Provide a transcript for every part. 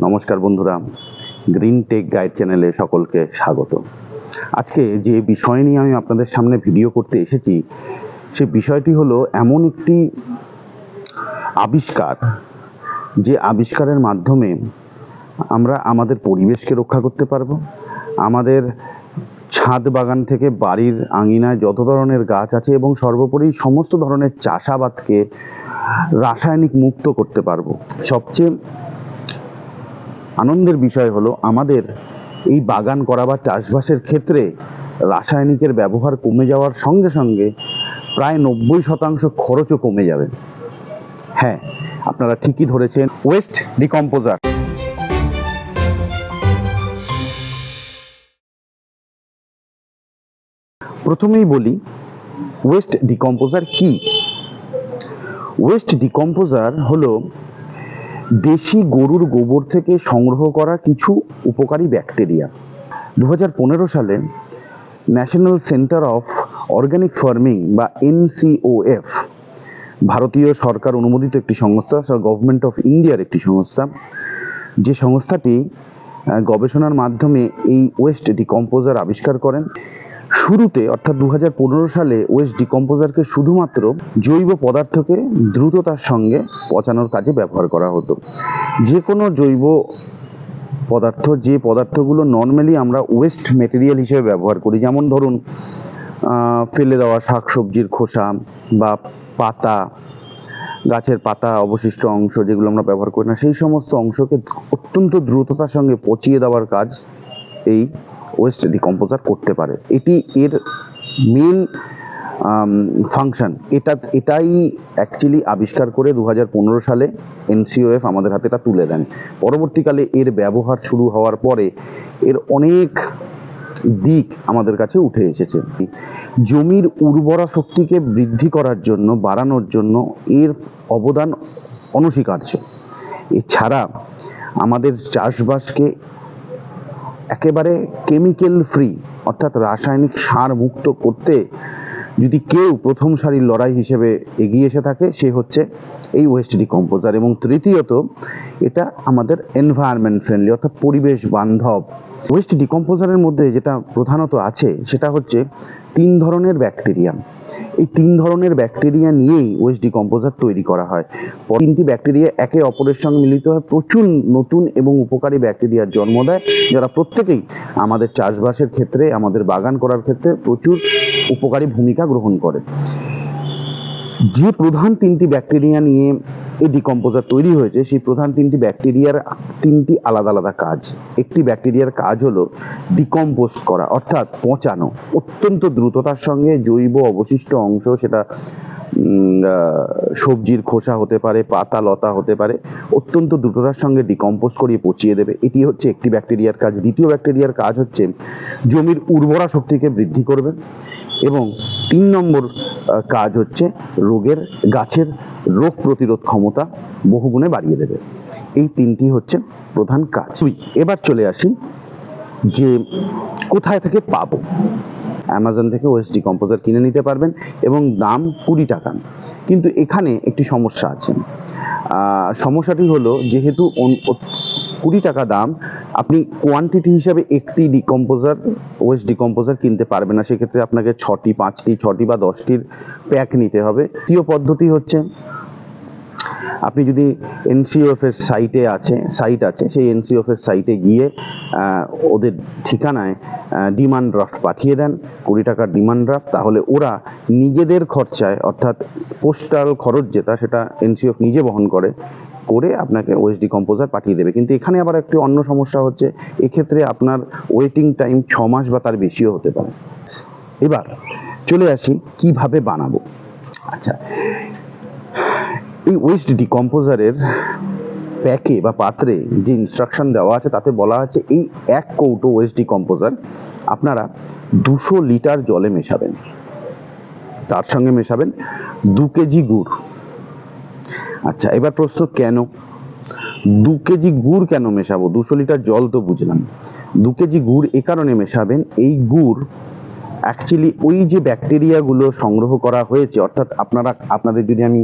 নমস্কার বন্ধুরা green take guide চ্যানেলে সকলকে স্বাগত। আজকে যে বিষয় নিয়ে আমি আপনাদের সামনে ভিডিও করতে এসেছি, সে বিষয়টি হলো এমন একটি আবিষ্কার, যে আবিষ্কারের মাধ্যমে আমরা আমাদের পরিবেশকে রক্ষা করতে পারব, আমাদের ছাদ বাগান থেকে বাড়ির আঙিনায় যত ধরনের গাছ আছে এবং সর্বোপরি সমস্ত ধরনের চাষাবাদকে রাসায়নিক মুক্ত করতে পারব। সবচেয়ে আনন্দের বিষয় হলো আমাদের এই বাগান করা বা চাষবাসের ক্ষেত্রে রাসায়নিকের ব্যবহার কমে যাওয়ার সঙ্গে সঙ্গে প্রায় নব্বই শতাংশ খরচও কমে যাবে। হ্যাঁ আপনারা ঠিকই ধরেছেন ওয়েস্ট ডিকম্পোজার প্রথমেই বলি ওয়েস্ট ডিকম্পোজার কি? ওয়েস্ট ডিকম্পোজার হলো দেশি গরুর গোবর থেকে সংগ্রহ করা কিছু উপকারী ব্যাকটেরিয়া। দু হাজার পনেরো সালে national centre of organic farming বা এনসিওএফ ভারতীয় সরকার অনুমোদিত একটি সংস্থা গভর্নমেন্ট অফ ইন্ডিয়ার একটি সংস্থা, যে সংস্থাটি গবেষণার মাধ্যমে এই ওয়েস্ট ডিকম্পোজার আবিষ্কার করেন। শুরুতে, অর্থাৎ দু হাজার পনেরো সালে ওয়েস্ট ডিকম্পোজারকে শুধুমাত্র জৈব পদার্থকে দ্রুততার সঙ্গে পচানোর কাজে ব্যবহার করা হতো। যে কোনো জৈব পদার্থ, যে পদার্থগুলো নর্মালি আমরা ওয়েস্ট মেটেরিয়াল হিসেবে ব্যবহার করি, যেমন ধরুন ফেলে দেওয়া শাকসবজির খোসা বা পাতা, গাছের পাতা অবশিষ্ট অংশ যেগুলো আমরা ব্যবহার করি না, সেই সমস্ত অংশকে অত্যন্ত দ্রুততার সঙ্গে পচিয়ে দেওয়ার কাজ এই ওয়েস্ট ডিকম্পোজার করতে পারে, এটি এর মেন ফাংশন এটা, এটাই অ্যাকচুয়ালি আবিষ্কার করে দু সালে এনসিওএফ আমাদের হাতে এটা তুলে দেন। পরবর্তীকালে এর ব্যবহার শুরু হওয়ার পরে এর অনেক দিক আমাদের কাছে উঠে এসেছে। জমির উর্বরা শক্তিকে বৃদ্ধি করার জন্য, বাড়ানোর জন্য এর অবদান অনস্বীকার্য। এছাড়া আমাদের চাষবাসকে একেবারে কেমিক্যাল ফ্রি অর্থাৎ রাসায়নিক সার মুক্ত করতে যদি কেউ প্রথম সারির লড়াই হিসেবে এগিয়ে এসে থাকে, সে হচ্ছে এই ওয়েস্ট ডিকম্পোজার এবং তৃতীয়ত, এটা আমাদের এনভায়রনমেন্ট ফ্রেন্ডলি অর্থাৎ পরিবেশ বান্ধব। ওয়েস্ট ডিকম্পোজারের মধ্যে যেটা প্রধানত আছে, সেটা হচ্ছে তিন ধরনের ব্যাকটেরিয়া এই তিন ধরনের ব্যাকটেরিয়া নিয়েই ওয়েস্ট ডিকম্পোজার তৈরি করা হয়। তিনটি ব্যাকটেরিয়া একে অপরের সঙ্গে মিলিত হয়, প্রচুর নতুন এবং উপকারী ব্যাকটেরিয়ার জন্ম দেয়, যারা প্রত্যেকেই আমাদের চাষবাসের ক্ষেত্রে, আমাদের বাগান করার ক্ষেত্রে প্রচুর উপকারী ভূমিকা গ্রহণ করে। যে প্রধান তিনটি ব্যাকটেরিয়া নিয়ে এই ডিকম্পোজার তৈরি হয়েছে, সেই প্রধান তিনটি ব্যাকটেরিয়ার তিনটি আলাদা আলাদা কাজ। একটি ব্যাকটেরিয়ার কাজ হলো ডিকম্পোজ করা, অর্থাৎ পচানো। অত্যন্ত দ্রুততার সঙ্গে জৈব অবশিষ্ট অংশ সেটা সবজির খোসা হতে পারে, পাতা, লতা হতে পারে, অত্যন্ত দ্রুততার সঙ্গে ডিকম্পোজ করিয়ে পচিয়ে দেবে। এটি হচ্ছে একটি ব্যাকটেরিয়ার কাজ। দ্বিতীয় ব্যাকটেরিয়ার কাজ হচ্ছে জমির উর্বরা শক্তিকে বৃদ্ধি করবে এবং তিন নম্বর কাজ হচ্ছে রোগের গাছের রোগ প্রতিরোধ ক্ষমতা বহুগুণে বাড়িয়ে দেবে। এই তিনটি হচ্ছে প্রধান কাজ। এবার চলে আসি যে কোথায় থেকে পাবো। অ্যামাজন থেকে ওয়েস্ট ডিকম্পোজার কিনে নিতে পারবেন এবং দাম কুড়ি টাকা। কিন্তু এখানে একটি সমস্যা আছে। সমস্যাটি হলো যেহেতু কুড়ি টাকা দাম, আপনি কোয়ান্টিটি হিসাবে একটি ডিকম্পোজার ওয়েস্ট ডিকম্পোজার কিনতে পারবেন না। সেক্ষেত্রে আপনাকে ছটি, পাঁচটি, ছটি বা দশটির প্যাক নিতে হবে। তৃতীয় পদ্ধতি হচ্ছে, আপনি যদি এনসিওএফ এর সাইটে আছে সাইট আছে, সেই এনসিওএফ এর সাইটে গিয়ে ওদের ঠিকানায় ডিমান্ড ড্রাফট পাঠিয়ে দেন, কুড়ি টাকার ডিমান্ড ড্রাফট তাহলে ওরা নিজেদের খরচায়, অর্থাৎ পোস্টাল খরচ যেটা, সেটা এনসিওএফ নিজে বহন করে করে আপনাকে ওয়েস্ট ডিকম্পোজার পাঠিয়ে দেবে। কিন্তু এখানে আবার একটি অন্য সমস্যা হচ্ছে, এক্ষেত্রে আপনার ওয়েটিং টাইম ছ মাস বা তার বেশিও হতে পারে। এবার চলে আসি কীভাবে বানাবো। আচ্ছা এই ওয়েস্ট ডিকম্পোজারের প্যাকে বা পাত্রে যে ইনস্ট্রাকশন দেওয়া আছে, তাতে বলা আছে এই এক কৌটো ওয়েস্ট ডিকম্পোজার আপনারা দুশো লিটার জলে মেশাবেন। তার সঙ্গে মেশাবেন দু কেজি গুড়। আচ্ছা এবার প্রশ্ন, কেন? দু কেজি গুড় কেন মেশাবো? দুশো লিটার জল তো বুঝলাম। দু কেজি গুড় এ কারণে মেশাবেন, এই গুড় অ্যাকচুয়ালি ওই যে ব্যাকটেরিয়াগুলো সংগ্রহ করা হয়েছে, অর্থাৎ আপনারা, আপনাদের যদি আমি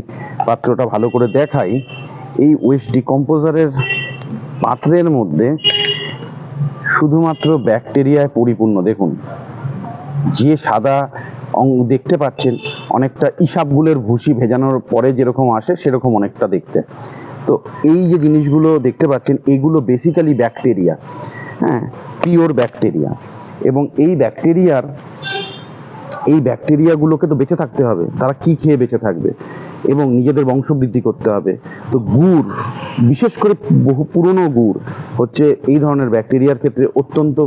পাত্রটা ভালো করে দেখাই, এই ওয়েস্ট ডিকম্পোজারের পাত্রের মধ্যে শুধুমাত্র ব্যাকটেরিয়ায় পরিপূর্ণ। দেখুন, যে সাদা দেখতে পাচ্ছেন, অনেকটা ইসাবগুলের ভুসি ভেজানোর পরে যেরকম আসে, সেরকম অনেকটা দেখতে। তো এই যে জিনিসগুলো দেখতে পাচ্ছেন, এগুলো বেসিক্যালি ব্যাকটেরিয়া হ্যাঁ পিওর ব্যাকটেরিয়া এবং এই ব্যাকটেরিয়ার এই ব্যাকটেরিয়াগুলোকে তো বেঁচে থাকতে হবে। তারা কি খেয়ে বেঁচে থাকবে? এবং নিজেদের বংশবৃদ্ধি করতে হবে। তো গুড়, বিশেষ করে বহু পুরনো গুড়, হচ্ছে এই ধরনের ব্যাকটেরিয়ার ক্ষেত্রে অত্যন্ত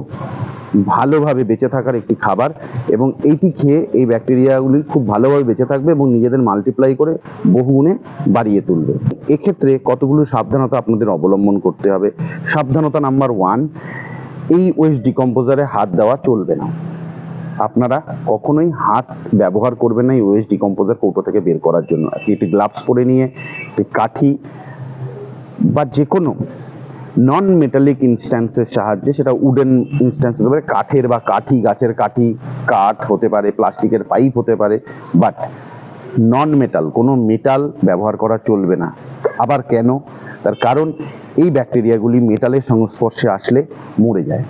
ভালোভাবে বেঁচে থাকার একটি খাবার এবং এইটি খেয়ে এই ব্যাকটেরিয়াগুলি খুব ভালোভাবে বেঁচে থাকবে এবং নিজেদের মাল্টিপ্লাই করে বহুগুণে বাড়িয়ে তুলবে। এক্ষেত্রে কতগুলো সাবধানতা আপনাদের অবলম্বন করতে হবে। সাবধানতা নাম্বার ওয়ান এই ওয়েস্ট ডিকম্পোজারে হাত দেওয়া চলবে না। আপনারা কখনোই হাত ব্যবহার করবেন না এই ওয়েস্ট ডিকম্পোজার কৌটো থেকে বের করার জন্য। একটি গ্লাভস পরে নিয়ে, একটি কাঠি বা যে কোনো নন মেটালিক ইনস্ট্যান্সের সাহায্যে সেটা উডেন ইনস্ট্যান্স হতে পারে, কাঠের বা কাঠি, গাছের কাঠি, কাঠ হতে পারে, প্লাস্টিকের পাইপ হতে পারে বাট নন মেটাল কোনো মেটাল ব্যবহার করা চলবে না। আবার কেন? তার কারণ, এই ব্যাকটেরিয়াগুলি মেটালের সংস্পর্শে আসলে মরে যায়।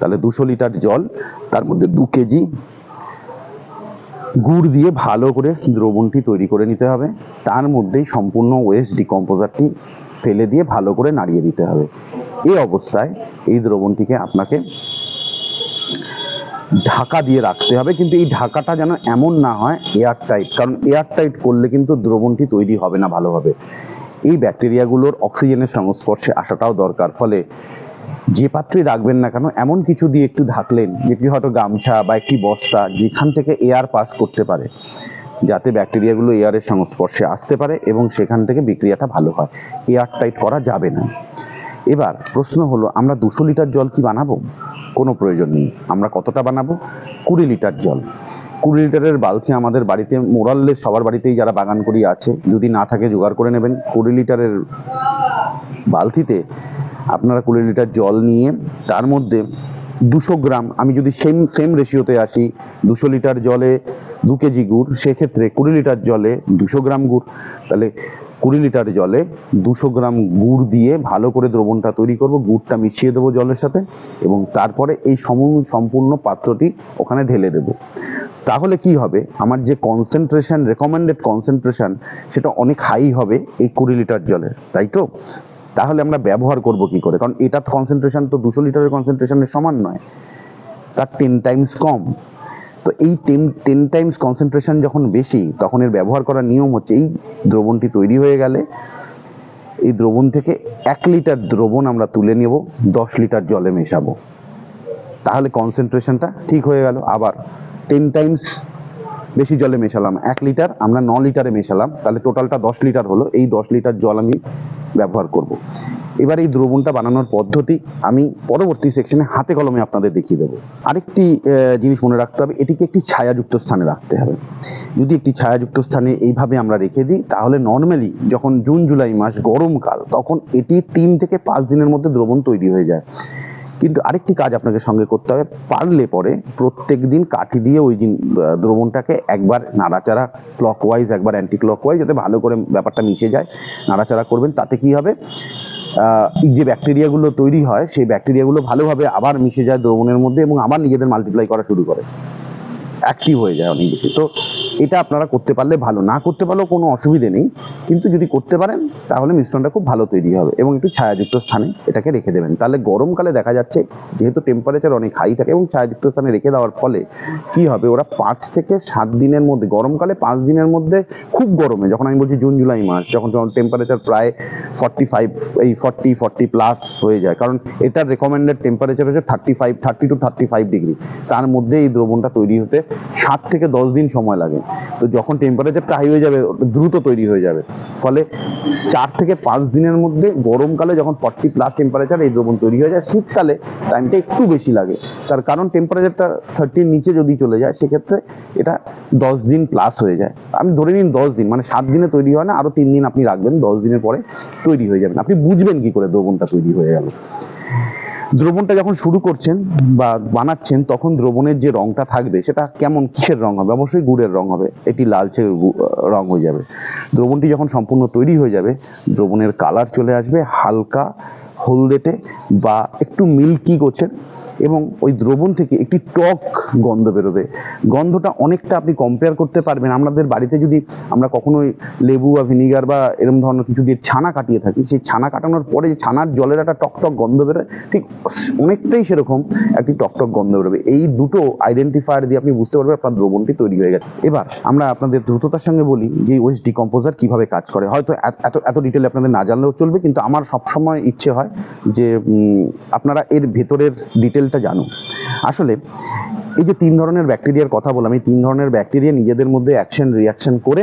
তাহলে দুশো লিটার জল, তার মধ্যে দু কেজি গুড় দিয়ে ভালো করে দ্রবণটি তৈরি করে নিতে হবে। তার মধ্যেই সম্পূর্ণ ওয়েস্ট ডিকম্পোজারটি ফেলে দিয়ে ভালো করে নাড়িয়ে দিতে হবে। এই অবস্থায় এই দ্রবণটিকে আপনাকে ঢাকা দিয়ে রাখতে হবে। কিন্তু এই ঢাকাটা যেন এমন না হয় এয়ার টাইট কারণ এয়ার টাইট করলে কিন্তু দ্রবণটি তৈরি হবে না ভালোভাবে। এই ব্যাকটেরিয়াগুলোর অক্সিজেনের সংস্পর্শে আসাটাও দরকার। ফলে যে পাত্রই রাখবেন না কেন, এমন কিছু দিয়ে একটু ঢাকলেন যেটি হয়তো গামছা বা একটি বস্তা যেখান থেকে এয়ার পাস করতে পারে। যাতে ব্যাকটেরিয়াগুলো এয়ারের সংস্পর্শে আসতে পারে এবং সেখান থেকে বিক্রিয়াটা ভালো হয়। এয়ার টাইট করা যাবে না। এবার প্রশ্ন হলো, আমরা দুশো লিটার জল কি বানাবো? কোনো প্রয়োজন নেই। আমরা কতটা বানাবো? কুড়ি লিটার জল। কুড়ি লিটারের বালতি আমাদের বাড়িতে মোরাল্লে সবার বাড়িতেই যারা বাগান করি আছে, যদি না থাকে জোগাড় করে নেবেন। কুড়ি লিটারের বালতিতে আপনারা কুড়ি লিটার জল নিয়ে, তার মধ্যে দুশো গ্রাম, আমি যদি সেম সেম রেশিওতে আসি, দুশো লিটার জলে দু কেজি গুড়, সেক্ষেত্রে কুড়ি লিটার জলে দুশো গ্রাম গুড়। তাহলে কুড়ি লিটার জলে দুশো গ্রাম গুড় দিয়ে ভালো করে দ্রবণটা তৈরি করব, গুড়টা মিশিয়ে দেবো জলের সাথে এবং তারপরে এই সম, সম্পূর্ণ পাত্রটি ওখানে ঢেলে দেবো। তাহলে কি হবে? আমার যে কনসেন্ট্রেশন রেকমেন্ডেড কনসেন্ট্রেশন সেটা অনেক হাই হবে এই কুড়ি লিটার জলের, তাই তো? তাহলে আমরা ব্যবহার করব কি করে? কারণ এটার কনসেন্ট্রেশন তো দুশো লিটারের কনসেন্ট্রেশনের সমান নয়। তার টেন টাইমস কম। তো এই টেন টেন টাইমস কনসেন্ট্রেশন যখন বেশি, তখন এর ব্যবহার করার নিয়ম হচ্ছে এই দ্রবণটি তৈরি হয়ে গেলে এই দ্রবণ থেকে এক লিটার দ্রবণ আমরা তুলে নেব, দশ লিটার জলে মেশাবো। তাহলে কনসেন্ট্রেশনটা ঠিক হয়ে গেল। আবার টেন টাইমস বেশি জলে মেশালাম, এক লিটার, আমরা ন লিটারে মেশালাম, তাহলে টোটালটা দশ লিটার হলো। এই দশ লিটার জল আমি ব্যবহার করব। এবার এই দ্রবণটা বানানোর পদ্ধতি আমি পরবর্তী সেকশনে হাতে কলমে আপনাদের দেখিয়ে দেবো। আরেকটি জিনিস মনে রাখতে হবে, এটিকে একটি ছায়াযুক্ত স্থানে রাখতে হবে। যদি একটি ছায়াযুক্ত স্থানে এইভাবে আমরা রেখে দিই, তাহলে নর্মালি যখন জুন, জুলাই মাস গরমকাল, তখন এটি তিন থেকে পাঁচ দিনের মধ্যে দ্রবণ তৈরি হয়ে যায়। কিন্তু আরেকটি কাজ আপনাকে সঙ্গে করতে হবে। পারলে পরে প্রত্যেক দিন কাঠি দিয়ে ওই দিন দ্রবণটাকে একবার নাড়াচাড়া ক্লক ওয়াইজ একবার অ্যান্টি ক্লক ওয়াইজ যাতে ভালো করে ব্যাপারটা মিশে যায়। নাড়াচাড়া করবেন, তাতে কি হবে? যে ব্যাকটেরিয়াগুলো তৈরি হয়, সেই ব্যাকটেরিয়াগুলো ভালোভাবে আবার মিশে যায় দ্রবণের মধ্যে এবং আবার নিজেদের মাল্টিপ্লাই করা শুরু করে। অ্যাক্টিভ হয়ে যায় অনেক বেশি। তো এটা আপনারা করতে পারলে ভালো। না করতে পারলেও কোনো অসুবিধে নেই। কিন্তু যদি করতে পারেন, তাহলে মিশ্রণটা খুব ভালো তৈরি হবে এবং একটু ছায়াযুক্ত স্থানে এটাকে রেখে দেবেন। তাহলে গরমকালে দেখা যাচ্ছে, যেহেতু টেম্পারেচার অনেক হাই থাকে এবং ছায়াযুক্ত স্থানে রেখে দেওয়ার ফলে কি হবে, ওরা পাঁচ থেকে সাত দিনের মধ্যে, গরমকালে পাঁচ দিনের মধ্যে খুব গরমে, যখন আমি বলছি জুন, জুলাই মাস, যখন যখন টেম্পারেচার প্রায় ফর্টি ফাইভ এই ফর্টি ফর্টি প্লাস হয়ে যায়। কারণ এটার রেকমেন্ডেড টেম্পারেচার হচ্ছে thirty five thirty two thirty five degree তার মধ্যে এই দ্রবণটা তৈরি হতে সাত থেকে দশ দিন সময় লাগে। তো যখন টেম্পারেচারটা হাই হয়ে যাবে, দ্রুত তৈরি হয়ে যাবে। ফলে চার থেকে পাঁচ দিনের মধ্যে গরমকালে যখন ফর্টি প্লাস টেম্পারেচার এই দ্রবণ তৈরি হয়ে যায়, শীতকালে টাইমটা একটু বেশি লাগে। তার কারণ টেম্পারেচারটা থার্টির নিচে যদি চলে যায়, সেক্ষেত্রে এটা দশ দিন প্লাস হয়ে যায়। আমি ধরে নিন দশ দিন মানে সাত দিনে তৈরি হয় না, আরও তিন দিন আপনি রাখবেন, দশ দিনের পরে তৈরি হয়ে যাবেন। আপনি বুঝবেন কি করে দ্রবণটা তৈরি হয়ে গেল। দ্রবণটা যখন শুরু করছেন বা বানাচ্ছেন, তখন দ্রবণের যে রংটা থাকবে, সেটা কেমন, কিসের রং হবে? অবশ্যই গুড়ের রং হবে। এটি লালচে রং হয়ে যাবে। দ্রবণটি যখন সম্পূর্ণ তৈরি হয়ে যাবে, দ্রবণের কালার চলে আসবে হালকা হলদেটে বা একটু মিল্কি গোছের এবং ওই দ্রবণ থেকে একটি টক গন্ধ বেরোবে। গন্ধটা অনেকটা আপনি কম্পেয়ার করতে পারবেন। আমাদের বাড়িতে যদি আমরা কখনোই লেবু বা ভিনিগার বা এরকম ধরনের কিছু দিয়ে ছানা কাটিয়ে থাকি, সেই ছানা কাটানোর পরে যে ছানার জলের একটা টকটক গন্ধ বেরোয়, ঠিক অনেকটাই সেরকম একটি টকটক গন্ধ বেরোবে। এই দুটো আইডেন্টিফায়ার দিয়ে আপনি বুঝতে পারবেন আপনার দ্রবণটি তৈরি হয়ে গেছে। এবার আমরা আপনাদের দ্রুততার সঙ্গে বলি যে ওয়েস্ট ডিকম্পোজার কীভাবে কাজ করে। হয়তো এত- এত ডিটেলে আপনাদের না জানলেও চলবে, কিন্তু আমার সবসময় ইচ্ছে হয় যে আপনারা এর ভেতরের ডিটেলটা জানুন আসলে এই যে তিন ধরনের ব্যাকটেরিয়ার কথা বললাম, এই তিন ধরনের ব্যাকটেরিয়া নিজেদের মধ্যে অ্যাকশন রিয়াকশন করে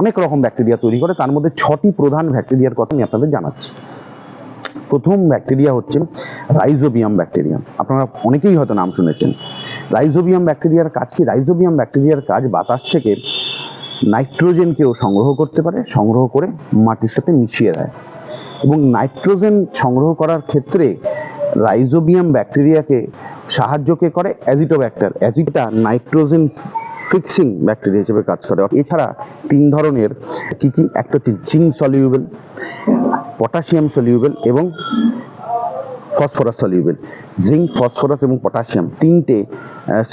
অনেক রকম ব্যাকটেরিয়া তৈরি করে। তার মধ্যে ছটি প্রধান ব্যাকটেরিয়ার কথা আমি আপনাদের জানাচ্ছি। প্রথম ব্যাকটেরিয়া হচ্ছে রাইজোবিয়াম ব্যাকটেরিয়া আপনারা অনেকেই হয়তো নাম শুনেছেন। রাইজোবিয়াম ব্যাকটেরিয়ার কাজ কি? রাইজোবিয়াম ব্যাকটেরিয়ার কাজ বাতাস থেকে নাইট্রোজেনকেও সংগ্রহ করতে পারে, সংগ্রহ করে মাটির সাথে মিশিয়ে দেয়। এবং নাইট্রোজেন সংগ্রহ করার ক্ষেত্রে রাইজোবিয়াম ব্যাকটেরিয়াকে সাহায্য কে করে? অ্যাজিটোব্যাক্টার। অ্যাজিটা নাইট্রোজেন ফিক্সিং ব্যাকটেরিয়া হিসেবে কাজ করে। এছাড়া তিন ধরনের কি কি? একটা হচ্ছে জিঙ্ক সলিউবেল, পটাশিয়াম সলিউবেল এবং ফসফরাস সলিউবেল, জিঙ্ক, ফসফরাস এবং পটাশিয়াম তিনটে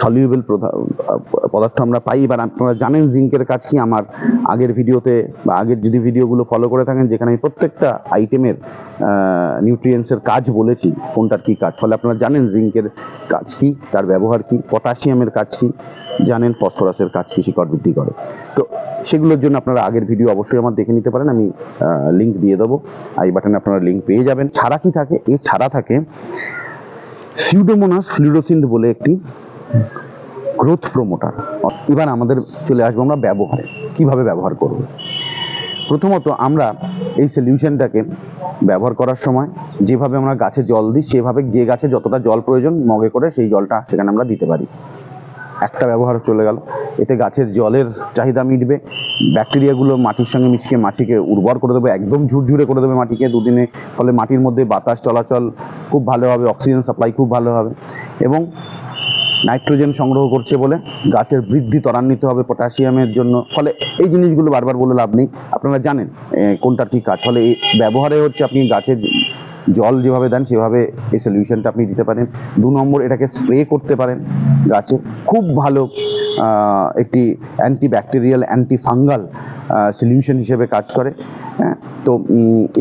সলিউবেল পদার্থ আমরা পাই। এবার আপনারা জানেন জিঙ্কের কাজ কি? আমার আগের ভিডিওতে বা আগের যদি ভিডিওগুলো ফলো করে থাকেন, যেখানে আমি প্রত্যেকটা আইটেমের নিউট্রিয়েন্টসের কাজ বলেছি, কোনটার কি কাজ? ফলে আপনারা জানেন জিঙ্কের কাজ কি, তার ব্যবহার কি, পটাশিয়ামের কাজ কি জানেন, ফসফরাসের কাজ কি শিকড় বৃদ্ধি করে। তো সেগুলোর জন্য আপনারা আগের ভিডিও অবশ্যই আমার দেখে নিতে পারেন। আমি লিঙ্ক দিয়ে দেবো। আই বাটনে আপনারা লিঙ্ক পেয়ে যাবেন। ছাড়া কি থাকে? এ ছাড়া থাকে সিউডোমোনাস ফ্লুরোসিন্ট বলে একটি গ্রোথ প্রমোটার এবার আমাদের চলে আসব আমরা ব্যবহারে। কীভাবে ব্যবহার করব? প্রথমত আমরা এই সলিউশনটাকে ব্যবহার করার সময় যেভাবে আমরা গাছে জল দিই, সেভাবে যে গাছে যতটা জল প্রয়োজন মগে করে সেই জলটা সেখানে আমরা দিতে পারি। একটা ব্যবহার চলে গেল। এতে গাছের জলের চাহিদা মিটবে। ব্যাকটেরিয়াগুলো মাটির সঙ্গে মিশিয়ে মাটিকে উর্বর করে দেবে একদম ঝুরঝুরে করে দেবে মাটিকে দুদিনে। ফলে মাটির মধ্যে বাতাস চলাচল খুব ভালো হবে অক্সিজেন সাপ্লাই খুব ভালো হবে। এবং নাইট্রোজেন সংগ্রহ করছে বলে গাছের বৃদ্ধি ত্বরান্বিত হবে পটাশিয়ামের জন্য। ফলে এই জিনিসগুলো বারবার বলে লাভ নেই। আপনারা জানেন এ, কোনটার কি কাজ। ফলে এই ব্যবহারে হচ্ছে আপনি গাছের জল যেভাবে দেন, সেভাবে এই সলিউশনটা আপনি দিতে পারেন। দু নম্বর, এটাকে স্প্রে করতে পারেন গাছে। খুব ভালো একটি antibacterial antifungal solution হিসেবে কাজ করে। হ্যাঁ তো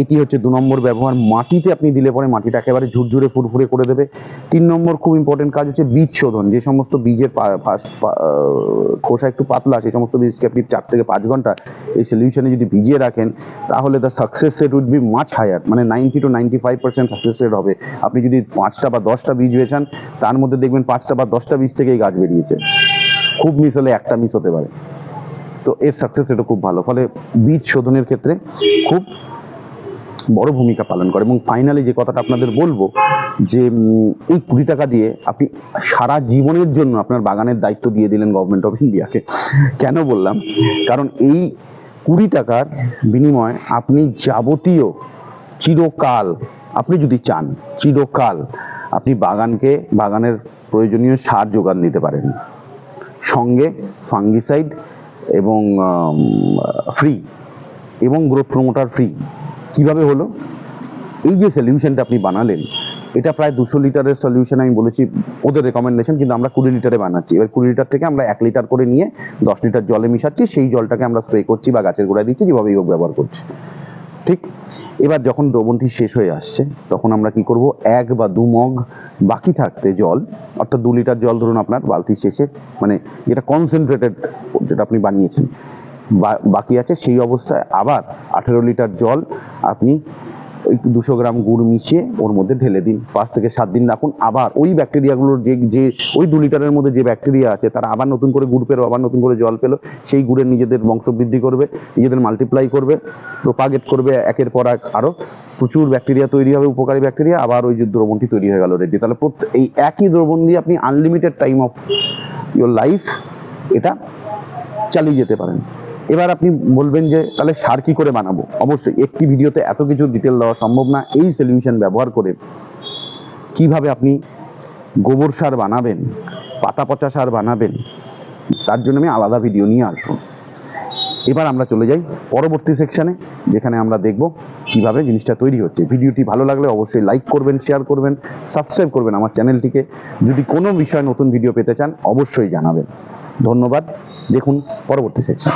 এটি হচ্ছে দু নম্বর ব্যবহার। মাটিতে আপনি দিলে পরে মাটিটা একেবারে ঝুরঝুরে, ফুরফুরে করে দেবে। তিন নম্বর খুব ইম্পর্টেন্ট কাজ হচ্ছে বীজ শোধন। যে সমস্ত বীজের খোসা একটু পাতলা সেই সমস্ত বীজকে আপনি চার থেকে পাঁচ ঘণ্টা এই সলিউশনে যদি ভিজিয়ে রাখেন, তাহলে the success rate would be much higher মানে ninety two ninety five percent success rate হবে। আপনি যদি পাঁচটা বা দশটা বীজ বেচান, তার মধ্যে দেখবেন পাঁচটা বা দশটা বীজ থেকেই গাছ বেরিয়েছে। খুব মিস হলে একটা মিস হতে পারে। তো এর সাকসেস রেটও খুব ভালো। ফলে বীজ শোধনের ক্ষেত্রে খুব বড় ভূমিকা পালন করে। এবং ফাইনালি যে কথাটা আপনাদের বলব, যে এই কুড়ি টাকা দিয়ে আপনি সারা জীবনের জন্য আপনার বাগানের দায়িত্ব দিয়ে দিলেন গভর্নমেন্ট অফ ইন্ডিয়াকে কেন বললাম? কারণ এই কুড়ি টাকার বিনিময়ে আপনি যাবতীয় চিরকাল, আপনি যদি চান, চিরকাল আপনি বাগানকে, বাগানের প্রয়োজনীয় সার যোগান দিতে পারেন। সঙ্গে ফাঙ্গিসাইড এবং ফ্রি এবং গ্রোথ প্রমোটার ফ্রি কীভাবে হলো? এই যে সলিউশনটা আপনি বানালেন, এটা প্রায় দুশো লিটারের সলিউশন আমি বলেছি ওদের রেকমেন্ডেশন কিন্তু আমরা কুড়ি লিটারে বানাচ্ছি। এবার কুড়ি লিটার থেকে আমরা এক লিটার করে নিয়ে দশ লিটার জলে মিশাচ্ছি, সেই জলটাকে আমরা স্প্রে করছি বা গাছের গোড়ায় দিচ্ছি যেভাবে হোক ব্যবহার করছি। ঠিক? এবার যখন দ্রবণটি শেষ হয়ে আসছে, তখন আমরা কি করব? এক বা দু মগ বাকি থাকতে জল, অর্থাৎ দু লিটার জল ধরুন আপনার বালতি শেষে মানে যেটা কনসেন্ট্রেটেড যেটা আপনি বানিয়েছেন। বাকি আছে সেই অবস্থায় আবার আঠেরো লিটার জল আপনি ওই দুশো গ্রাম গুড় মিশিয়ে ওর মধ্যে ঢেলে দিন। পাঁচ থেকে সাত দিন রাখুন। আবার ওই ব্যাকটেরিয়াগুলোর যে যে ওই দু লিটারের মধ্যে যে ব্যাকটেরিয়া আছে, তারা আবার নতুন করে গুড় পেল, আবার নতুন করে জল পেল, সেই গুড়ের নিজেদের বংশবৃদ্ধি করবে, নিজেদের মাল্টিপ্লাই করবে প্রোপাগেট করবে, একের পর এক আরও প্রচুর ব্যাকটেরিয়া তৈরি হবে, উপকারী ব্যাকটেরিয়া, আবার ওই যে দ্রবণটি তৈরি হয়ে গেল রেডি। তাহলে এই একই দ্রবণ দিয়ে আপনি unlimited time of your life এটা চালিয়ে যেতে পারেন। এবার আপনি বলবেন যে, তাহলে সার কি করে বানাবো? অবশ্যই, একটি ভিডিওতে এত কিছু ডিটেল দেওয়া সম্ভব না। এই সলিউশন ব্যবহার করে কীভাবে আপনি গোবর সার বানাবেন, পাতা পচা সার বানাবেন, তার জন্য আমি আলাদা ভিডিও নিয়ে আসব। এবার আমরা চলে যাই পরবর্তী সেকশনে যেখানে আমরা দেখব কীভাবে জিনিসটা তৈরি হচ্ছে। ভিডিওটি ভালো লাগলে অবশ্যই লাইক করবেন শেয়ার করবেন সাবস্ক্রাইব করবেন আমার চ্যানেলটিকে। যদি কোনো বিষয় নতুন ভিডিও পেতে চান, অবশ্যই জানাবেন। ধন্যবাদ। দেখুন পরবর্তী সেকশন